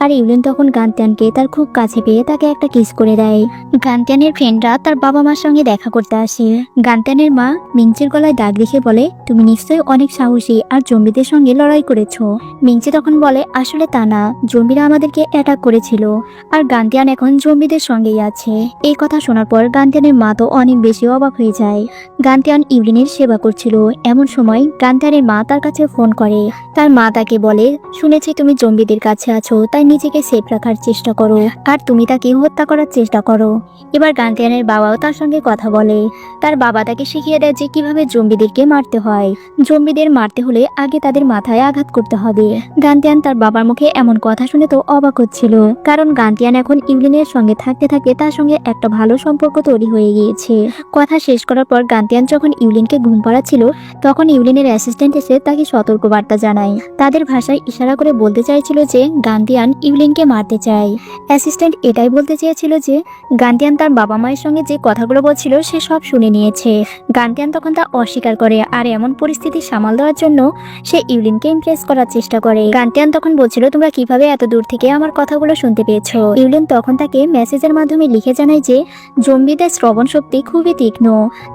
আর Yulin তখন গান্তিয়ানকে তার খুব কাছে পেয়ে তাকে একটা কিস করে দেয়। গান্তিয়ানের ফ্রেন্ডরা তার বাবা মার সঙ্গে দেখা করতে আসে। গান্তিয়ানের মা মিংচের গলায় দাগ রেখে বলে, তুমি নিশ্চয়ই অনেক সাহসী আর জম্বিদের সঙ্গে লড়াই করেছ। মিংচে তখন বলে, আসলে তা না, জম্বিরা আমাদেরকে অ্যাটাক করেছিল, আর গান্তিয়ান এখন জম্বিদের সঙ্গেই আছে। এই কথা শোনার পর গান্তিয়ানের মা তো অনেক বেশি অবাক হয়ে যায়। গান্তিয়ান ইউলিনের সেবা করছিল। এমন সময় গান্তিয়ানের মা তার কাছে ফোন করে। তার মা তাকে বলে, শুনেছি তুমি জম্বিদের কাছে আছো তাই নিজেকে সেফ রাখার চেষ্টা করো। আর তুমি তাকে হত্যা করার চেষ্টা করো। এবার গান্তিয়ানের বাবাও তার সঙ্গে কথা বলে। তার বাবা তাকে শিখিয়ে দেয় যে কীভাবে জম্বিদেরকে মারতে হয়। জম্বিদের মারতে হলে আগে তাদের মাথায় আঘাত করতে হবে। গান্তিয়ান তার বাবার মুখে এমন কথা শুনে তো অবাক হচ্ছিল। কারণ গান্তিয়ান এখন ইউলিনের সঙ্গে থাকতে থাকতে তার সঙ্গে একটা ভালো সম্পর্ক তৈরি হয়ে গিয়েছে। কথা শেষ করার পর গান্তিয়ান যখন ইউলিনকে ঘুম পাড়াচ্ছিল, তখন ইউলিনের অ্যাসিস্ট্যান্ট এসে তাকে সতর্ক বার্তা জানায়। তাদের ভাষায় ইশারা করে বলতে চাইছিল যে, গান্তিয়ান ইউলিনকে মারতে চায়। অ্যাসিস্ট্যান্ট এটাই বলতে চেয়েছিল যে গান্তিয়ান তার বাবা মায়ের সঙ্গে যে কথাগুলো বলছিল সে সব শুনে নিয়েছে। গান্তিয়ান তখন তা অস্বীকার করে আর এমন পরিস্থিতি সামাল দেওয়ার জন্য সে ইউলিনকে ইমপ্রেস করার চেষ্টা করে। গান্তিয়ান তখন বলছিল, তোমরা কীভাবে এত দূর থেকে আমার কথাগুলো শুনতে পেয়েছ? ইউলিন তখন তাকে মেসেজের মাধ্যমে লিখে জানায় যে জম্বিদের শ্রবণ শক্তি খুবই তীক্ষ্ণ।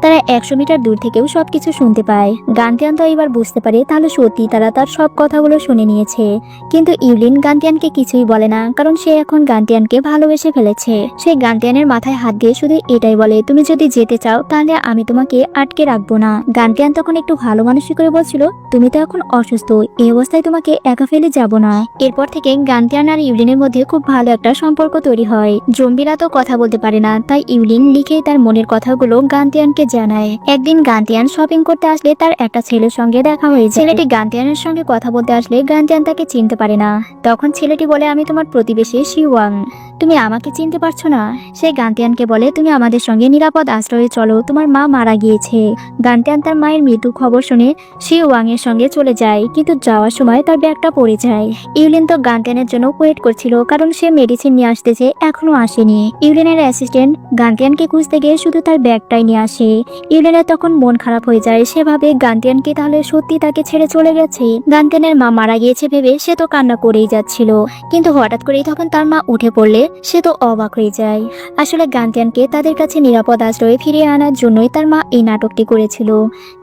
তারা একশো মিটার দূর থেকেও সবকিছু শুনতে পায়। গান্তিয়ান তো এবার বুঝতে পারে তাহলে সত্যি তারা তার সব কথাগুলো শুনে নিয়েছে। কিন্তু ইউলিন গান্তিয়ানকে কিছুই বলে না, কারণ সে এখন গান্তিয়ানকে ভালোবেসে ফেলেছে। সে গান্তিয়ানের মাথায় হাত দিয়ে শুধু এটাই বলে, তুমি যদি যেতে চাও, তাহলে আমি তোমাকে আটকে রাখব না। গান্তিয়ান তখন একটু ভালো মানুষই করে বলছিল, তুমি তো এখন অসুস্থ, এই অবস্থায় তোমাকে একা ফেলে যাব না। এরপর থেকে গান্তিয়ান আর ইউলিনের মধ্যে খুব ভালো একটা সম্পর্ক তৈরি হয়। জম্বিরা তো কথা বলতে পারে না, তাই ইউলিন লিখেই তার মনের কথাগুলো গান্তিয়ানকে জানায়। একদিন গান্তিয়ান শপিং করতে আসলে তার একটা ছেলের সঙ্গে দেখা হয়েছে ছেলেটি গান্তিয়ানের সঙ্গে কথা বলতে আসলে গান্তিয়ান তাকে চিনতে পারে না। তখন ছেলেটি বলে আমি তোমার প্রতিবেশী শিওয়াং তুমি আমাকে চিনতে পারছ না। সে গান্তিয়ানকে বলে, তুমি আমাদের সঙ্গে নিরাপদ আশ্রয়ে চলো। তোমার মা মারা গিয়েছে গান্তিয়ান তার মায়ের মৃত্যু খবর শুনে শি ওয়াং এর সঙ্গে চলে যায়, কিন্তু যাওয়ার সময় তার ব্যাগটা পড়ে যায়। ইউলিন তো গান্তিয়ানের জন্য ওয়েট করছিল, কারণ সে মেডিসিন নিয়ে আসতেছে এখনও আসেনি। ইউলিনের অ্যাসিস্ট্যান্ট গান্তিয়ানকে খুঁজতে গিয়ে শুধু তার ব্যাগটাই নিয়ে আসে। ইউলিনের তখন মন খারাপ হয়ে যায় সে ভাবে গান্তিয়ানকে তাহলে সত্যি তাকে ছেড়ে চলে গেছে? গান্তিয়ানের মা মারা গিয়েছে ভেবে সে তো কান্না করেই যাচ্ছিল। কিন্তু হঠাৎ করেই তখন তার মা উঠে পড়লে সে তো অবাক হয়ে যায়। আসলে গান্তিয়ানকে তাদের কাছে নিরাপদ আশ্রয়ে ফিরিয়ে আনার জন্যই তার মা এই নাটকটি করেছিল।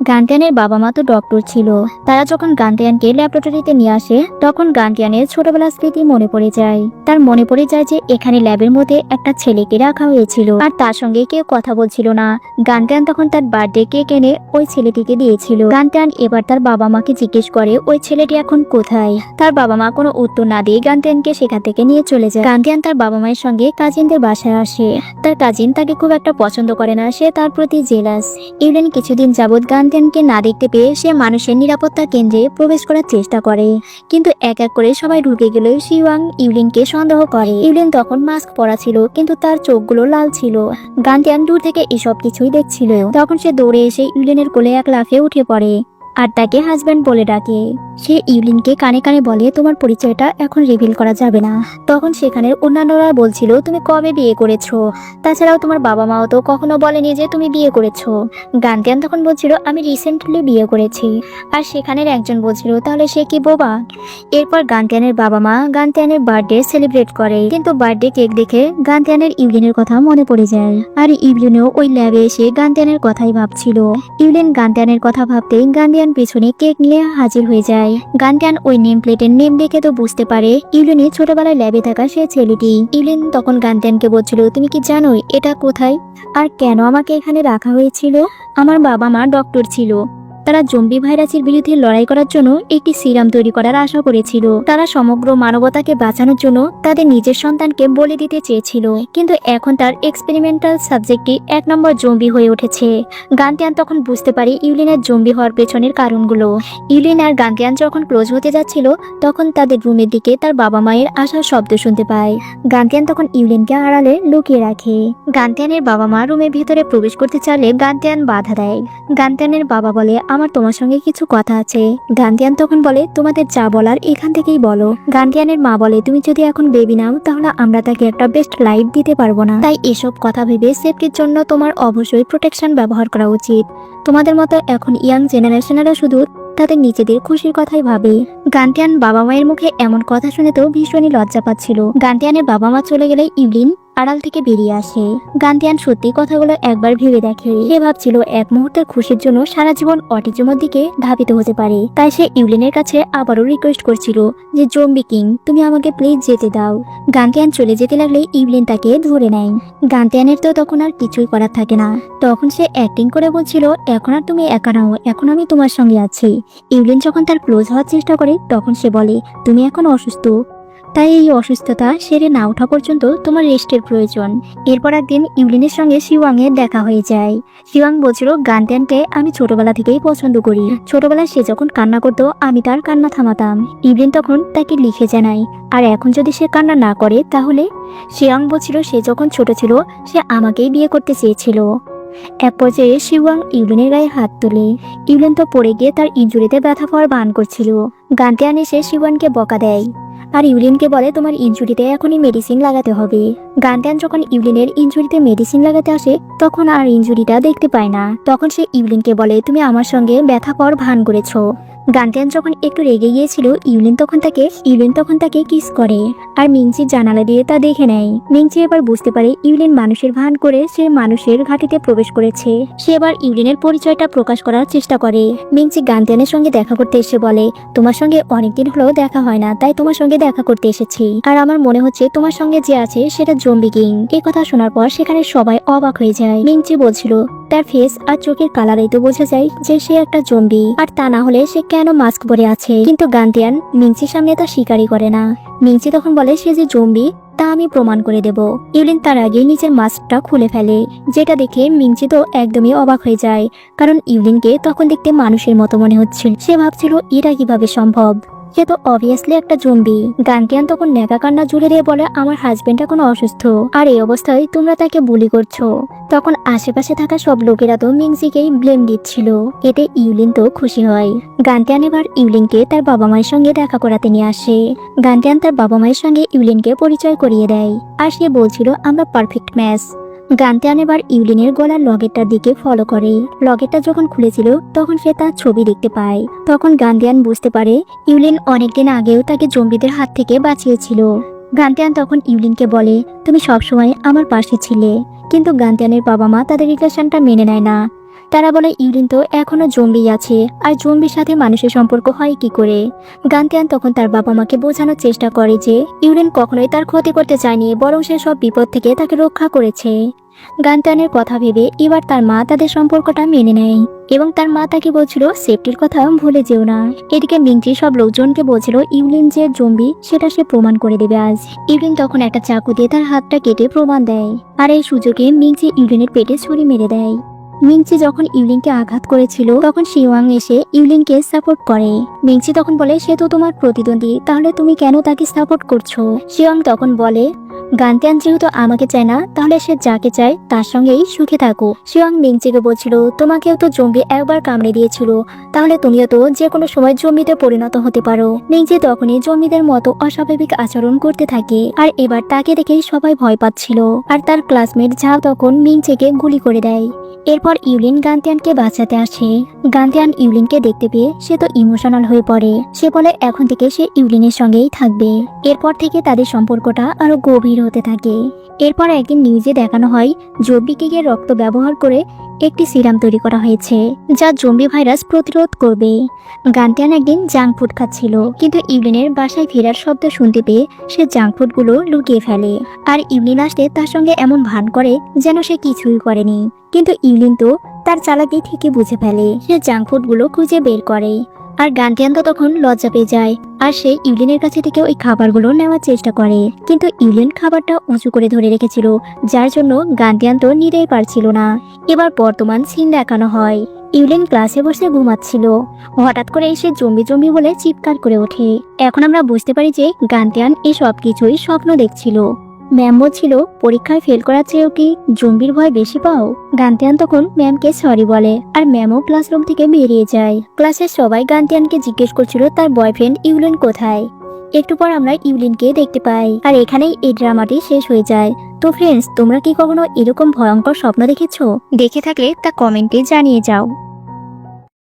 গান্তিয়ানের বাবা মা তো ডক্টর ছিল। তারা যখন গান্তিয়ানকে ল্যাবরেটরিতে নিয়ে আসে, তখন গান্তিয়ানের ছোটবেলার স্মৃতি মনে পড়ে যায়। তার মনে পড়ে যায় যে এখানে ল্যাবের মধ্যে একটা ছেলেকে রাখা হয়েছিল। আর তার সঙ্গে কেউ কথা বলছিল না। গান্তিয়ান তখন তার বার্থডে কেক এনে ওই ছেলেটিকে দিয়েছিল। গান্তিয়ান এবার তার বাবা মাকে জিজ্ঞেস করে, ওই ছেলেটি এখন কোথায়? তার বাবা মা কোনো উত্তর না দিয়ে গান্তিয়ানকে সেখান থেকে নিয়ে চলে যায়। গান্তিয়ান তার বাবা মায়ের সঙ্গে কাজিনদের বাসায় আসে। তার কাজিন তাকে খুব একটা পছন্দ করে না, সে তার প্রতি জেলাস ইউলেন কিছুদিন যাবৎ গান্তিয়ানকে না দেখতে পেয়ে সে মানুষের নিরাপত্তা কেন্দ্রে প্রবেশ করার চেষ্টা করে। কিন্তু এক এক করে সবাই ঢুকে গেলে শিওয়াং ইউলিনকে সন্দেহ করে। ইউলিন তখন মাস্ক পরা ছিল, কিন্তু তার চোখগুলো লাল ছিল। গান্তিয়ান দূর থেকে এসব কিছুই দেখছিল। তখন সে দৌড়ে এসে ইউলিনের কোলে এক লাফে উঠে পড়ে। আর তাকে হাজব্যান্ড বলে ডাকে। সে ইউলিনকে কানে কানে বলে, তোমার পরিচয়টা এখন রিভিল করা যাবে না। তখন সেখানে অন্যান্যরা বলছিল, তুমি কবে বিয়ে করেছ? তাছাড়াও তোমার বাবা মাও তো কখনো বলেনি যে তুমি বিয়ে করেছ। গান্তিয়ান তখন বলছিল, আমি রিসেন্টলি বিয়ে করেছি। আর সেখানের একজন বলছিল, তাহলে সে কি বোবা? এরপর গান্তিয়ানের বাবা মা গান্তিয়ানের বার্থডে সেলিব্রেট করে। কিন্তু বার্থডে কেক দেখে গান্তিয়ানের ইউলিনের কথা মনে পড়ে যায়। আর ইউলিনও ওই ল্যাবে এসে গান্তিয়ানের কথাই ভাবছিল। ইউলিন গান্তিয়ানের কথা ভাবতেই গান্তিয়ান পেছনে কেক নিয়ে হাজির হয়ে যায়। গান্তিয়ান ওই নেম প্লেটের নেম দেখে তো বুঝতে পারে ইউলিনের ছোটবেলায় ল্যাবে থাকা সে ছেলেটি। ইউলিন তখন গান্তিয়ানকে বলছিল, তুমি কি জানো এটা কোথায়? আর কেন আমাকে এখানে রাখা হয়েছিল? আমার বাবা মা ডক্টর ছিল। তারা জম্বি ভাইরাসের বিরুদ্ধে লড়াই করার জন্য একটি সিরাম তৈরি করার আশা করেছিল। তারা সমগ্র মানবতাকে বাঁচানোর জন্য তাদের নিজের সন্তানকে বলে দিতে চেয়েছিল। কিন্তু এখন তার এক্সপেরিমেন্টাল সাবজেক্টটি এক নম্বর জম্বি হয়ে উঠেছে। গান্তিয়ান তখন বুঝতে পারে ইউলিনের জম্বি হওয়ার পেছনের কারণগুলো। ইউলিন আর গান্তিয়ান যখন ক্লোজ হতে যাচ্ছিল, তখন তাদের রুমের দিকে তার বাবা মায়ের আসার শব্দ শুনতে পায়। গান্তিয়ান তখন ইউলিনকে আড়ালে লুকিয়ে রাখে। গান্তিয়ানের বাবা মা রুমের ভিতরে প্রবেশ করতে চাইলে গান্তিয়ান বাধা দেয়। গান্তিয়ানের বাবা বলে আমার তোমার সঙ্গে কিছু কথা আছে। গান্তিয়ান তখন বলে, তোমাদের যা বলার এখান থেকেই বলো। গান্তিয়ানের মা বলে, তুমি যদি এখন বেবি নাও, তাহলে আমরা তাকে একটা বেস্ট লাইফ দিতে পারব না। তাই এসব কথা ভেবে সেফটির জন্য তোমার অবশ্যই প্রোটেকশন ব্যবহার করা উচিত। তোমাদের মতো এখন ইয়াং জেনারেশনেরা শুধু তাদের নিজেদের খুশির কথাই ভাবে। গান্টিয়ান বাবা মায়ের মুখে এমন কথা শুনে তো ভীষণই লজ্জা পাচ্ছিল। গান্টিয়ানের বাবা মা চলে গেলে ইভলিন আড়াল থেকে বেরিয়ে আসে। গান্ধিয়ান সত্যি কথাগুলো একবার ভেবে দেখে। সে ভাবছিল এক মুহূর্তের খুশির জন্য সারা জীবন অটিজমের দিকে ধাবিত হতে পারে। তাই সে ইউলিনের কাছে আবারও রিকোয়েস্ট করছিল যে, জম্বি কিং, তুমি আমাকে প্লিজ যেতে দাও। গান্তিয়ান চলে যেতে লাগলে ইভলিন তাকে ধরে নেয়। গান্তিয়ানের তো তখন আর কিছুই করার থাকে না। তখন সে অ্যাক্টিং করে বলছিল, এখন আর তুমি একা নাও, এখন আমি তোমার সঙ্গে আছি। ইভলিন যখন তার ক্লোজ হওয়ার চেষ্টা করে, তখন সে বলে, তুমি এখন অসুস্থ তাই এই অসুস্থতা সেরে না ওঠা পর্যন্ত তোমার রেস্টের প্রয়োজন। এরপর একদিন ইউলিনের সঙ্গে শিওয়াং এর দেখা হয়ে যায়। শিওয়াং বলছিল গানত্যানকে আমি ছোটবেলা থেকেই পছন্দ করি। ছোটবেলায় সে যখন কান্না করতো, আমি তার কান্না থামাতাম। ইভলিন তখন তাকে লিখে জানাই আর এখন যদি সে কান্না না করে, তাহলে? শিয়াং বলছিল, সে যখন ছোট ছিল, সে আমাকেই বিয়ে করতে চেয়েছিল। এক পর্যায়ে শিওয়াং ইউলিনের গায়ে হাত তোলে। ইউলিন তো পড়ে গিয়ে তার ইঞ্জুরিতে ব্যথা পাওয়ার বান করছিল। গানত্যান এসে শিওয়ানকে বকা দেয়। আর ইউলিনকে বলে তোমার ইঞ্জুরিতে এখনই মেডিসিন লাগাতে হবে। গানত্যান যখন ইউলিনের ইঞ্জুরিতে মেডিসিন লাগাতে আসে, তখন আর ইঞ্জুরিটা দেখতে পায় না। তখন সে ইউলিনকে বলে, তুমি আমার সঙ্গে ব্যথা কর, ভান করেছ। গানত্যান যখন একটু রেগে গিয়েছিল, ইউলিন তখন তাকে, ইউলিন তখন তাকে কিস করে। আর মিংচি জানালা দিয়ে তা দেখে নেয়। মিংচি এবার বুঝতে পারে ইউলিন মানুষের ভান করে সে মানুষের ঘাটিতে প্রবেশ করেছে। সে এবার ইউলিনের পরিচয়টা প্রকাশ করার চেষ্টা করে। মিংচি গানত্যানের সঙ্গে দেখা করতে এসে বলে, তোমার সঙ্গে অনেকদিন হলেও দেখা হয় না, তাই তোমার সঙ্গে দেখা করতে এসেছি। আর আমার মনে হচ্ছে তোমার সঙ্গে যে আছে সেটা জম্বি কিং। এই কথা শোনার পর সেখানে সবাই অবাক হয়ে যায়। মিংচি বলছিল, তার ফেস আর চোখের কালারেই তো বোঝা যায় যে সে একটা জম্বি। আর তা না হলে সে কেন মাস্ক পরে আছে? কিন্তু গান্তিয়ান মিংচির সামনে তা স্বীকারই করে না। মিংচি তখন বলে, সে যে জম্বি, তা আমি প্রমাণ করে দেব। ইউলিন তার আগে নিজের মাস্কটা খুলে ফেলে, যেটা দেখে মিংচি তো একদমই অবাক হয়ে যায়। কারণ ইউলিনকে তখন দেখতে মানুষের মতো মনে হচ্ছে। সে ভাবছিল, এটা কীভাবে সম্ভব? সে তো অবভিয়াসলি একটা জম্বি। গানটিয়ান তখন নেকা কান্না জুড়ে দিয়ে বলে, আমার হাজবেন্ড এখন অসুস্থ। আর এই অবস্থায় তোমরা তাকে বুলি করছ। তখন আশেপাশে থাকা সব লোকেরা তো মিংজিকেই ব্লেম দিচ্ছিল। এতে ইউলিন তো খুশি হয়। গানটিয়ান এবার ইউলিনকে তার বাবা মায়ের সঙ্গে দেখা করাতে নিয়ে আসে। গানটিয়ান তার বাবা মায়ের সঙ্গে ইউলিনকে পরিচয় করিয়ে দেয়। আর সে বলছিল, আমরা পারফেক্ট ম্যাচ গানটিয়ান আনেবার ইউলিনের গলার লগেটটার দিকে ফলো করে। লগেটটা যখন খুলেছিল, তখন সে তার ছবি দেখতে পায়। তখন গান্দিয়ান বুঝতে পারে, ইউলিন অনেকদিন আগেও তাকে জম্বিদের হাত থেকে বাঁচিয়েছিল। গান্তিয়ান তখন ইউলিনকে বলে, তুমি সবসময় আমার পাশে ছিলে। কিন্তু গান্তিয়ানের বাবা মা তাদের রিলেশনটা মেনে নেয় না। তারা বলে ইউলিন তো এখনও জম্বি আছে। আর জম্বির সাথে মানুষের সম্পর্ক হয় কি করে? গান্তিয়ান তখন তার বাবা মাকে বোঝানোর চেষ্টা করে যে, ইউরিন কখনোই তার ক্ষতি করতে চায়নি, বরং সে সব বিপদ থেকে তাকে রক্ষা করেছে। গান্তানের কথা ভেবে এবার তার মা তাদের সম্পর্কটা মেনে নেয় এবং তার মা তাকে বলছিল, সেফটির কথা ভুলে যেও না। এদিকে মিংচি সব লোকজনকে বলছিল ইউলিন যে জম্বি, সেটা সে প্রমাণ করে দেবে আজ। ইউলিন তখন একটা চাকু দিয়ে তার হাতটা কেটে প্রমাণ দেয়। আর এই সুযোগে মিংচি ইউলিনের পেটে ছুরি মেরে দেয়। মিংচি যখন ইউলিনকে আঘাত করেছিল, তখন শিওয়াং এসে ইউলিনকে সাপোর্ট করে। মিংচি তখন বলে, সে তো তোমার প্রতিদ্বন্দ্বী, তাহলে তুমি কেন তাকে সাপোর্ট করছ? শিওয়াং তখন বলে গান্তিয়ান যেহেতু আমাকে চায় না, তাহলে সে যাকে চায় তার সঙ্গেই সুখে থাকো শিওয়াং মিংচিকে বলছিল, তোমাকেও তো জম্বি একবার কামড়ে দিয়েছিল, তাহলে তুমিও তো যে কোনো সময় জম্বিতে পরিণত হতে পারো। মিংচি তখনই জম্বিদের মতো অস্বাভাবিক আচরণ করতে থাকে, আর এবার তাকে দেখেই সবাই ভয় পাচ্ছিল। আর তার ক্লাসমেট ঝাও তখন মিংচিকে গুলি করে দেয়। এরপর ইউলিন গান্তিয়ানকে বাঁচাতে আসে। গান্তিয়ান ইউলিনকে দেখতে পেয়ে সে তো ইমোশনাল হয়ে পড়ে। সে বলে, এখন থেকে সে ইউলিনের সঙ্গেই থাকবে। এরপর থেকে তাদের সম্পর্কটা আরও গভীর হতে থাকে। এরপর একদিন নিউজে দেখানো হয় জম্বিকের রক্ত ব্যবহার করে একটি সিরাম তৈরি করা হয়েছে, যা জম্বি ভাইরাস প্রতিরোধ করবে। গান্তিয়ান একদিন জাঙ্ক ফুড খাচ্ছিল, কিন্তু ইউলিনের বাসায় ফেরার শব্দ শুনতে পেয়ে সে জাঙ্ক ফুডগুলো লুকিয়ে ফেলে। আর ইউলিন আসতে তার সঙ্গে এমন ভান করে যেন সে কিছুই করেনি। কিন্তু ইউলিন তো তার চালাকি ঠিকই বুঝে ফেলে। সে জাঙ্ক ফুডগুলো খুঁজে বের করে। আর গান্তিয়ান তো তখন লজ্জা পেয়ে যায়। আর সে ইউলিনের কাছে থেকে ওই খাবারগুলো নেওয়ার চেষ্টা করে। কিন্তু ইউলিন খাবারটা উঁচু করে ধরে রেখেছিল, যার জন্য গান্তিয়ান তো নিতেই পারছিল না। এবার বর্তমান সিন দেখানো হয়। ইউলিন ক্লাসে বসে ঘুমাচ্ছিল। হঠাৎ করে এসে জম্বি জম্বি বলে চিৎকার করে ওঠে। এখন আমরা বুঝতে পারি যে গান্তিয়ান এই সব কিছুই স্বপ্ন দেখছিল। ম্যাম বলছিল পরীক্ষায় ফেল করার চেয়েও কি জম্বির ভয় বেশি পাও? গান্তিয়ান তখন ম্যামকে সরি বলে, আর ম্যামও ক্লাসরুম থেকে বেরিয়ে যায়। ক্লাসের সবাই গান্তিয়ানকে জিজ্ঞেস করছিল, তার বয়ফ্রেন্ড ইউলিন কোথায়? একটু পর আমরা ইউলিনকে দেখতে পাই, আর এখানেই এই ড্রামাটি শেষ হয়ে যায়। তো ফ্রেন্ডস তোমরা কি কখনো এরকম ভয়ঙ্কর স্বপ্ন দেখেছ? দেখে থাকলে তা কমেন্টে জানিয়ে যাও।